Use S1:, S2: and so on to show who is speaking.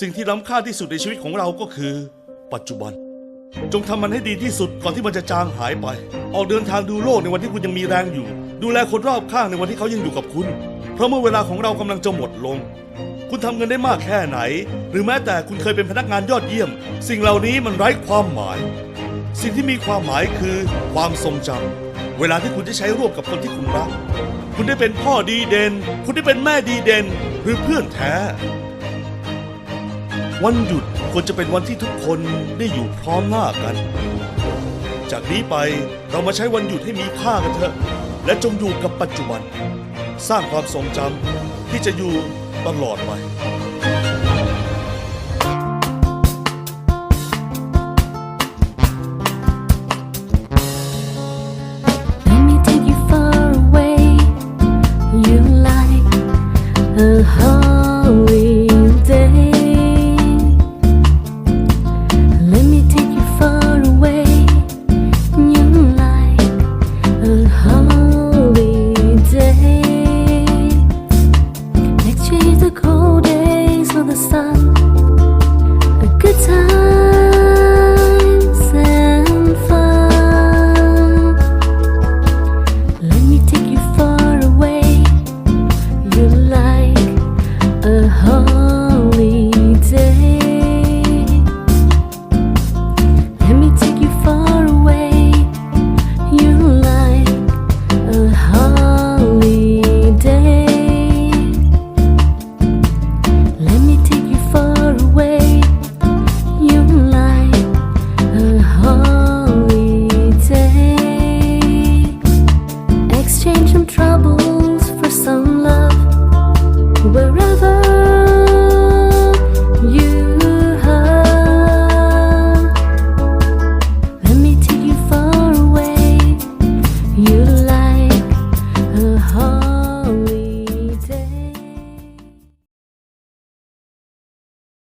S1: สิ่งที่ล้ำค่าที่สุดในชีวิตของเราก็คือ ปัจจุบัน จงทำมันให้ดีที่สุดก่อนที่มันจะจางหายไป ออกเดินทางดูโลกในวันที่คุณยังมีแรงอยู่ ดูแลคนรอบข้างในวันที่เขายังอยู่กับคุณ เพราะเมื่อเวลาของเรากำลังจะหมดลง คุณทำเงินได้มากแค่ไหน หรือแม้แต่คุณเคยเป็นพนักงานยอดเยี่ยม สิ่งเหล่านี้มันไร้ความหมาย สิ่งที่มีความหมายคือความทรงจำเวลาที่คุณได้ใช้ร่วมกับคนที่คุณรัก คุณได้เป็นพ่อดีเด่นคุณได้เป็นแม่ดีเด่นหรือเพื่อนแท้ วันหยุดควรจะเป็นวันที่ทุกคนได้อยู่พร้อมหน้ากัน จากนี้ไปเรามาใช้วันหยุดให้มีค่ากันเถอะ และจงอยู่กับปัจจุบัน สร้างความทรงจำที่จะอยู่ตลอดไป
S2: Let me take Alhamdulillah. you.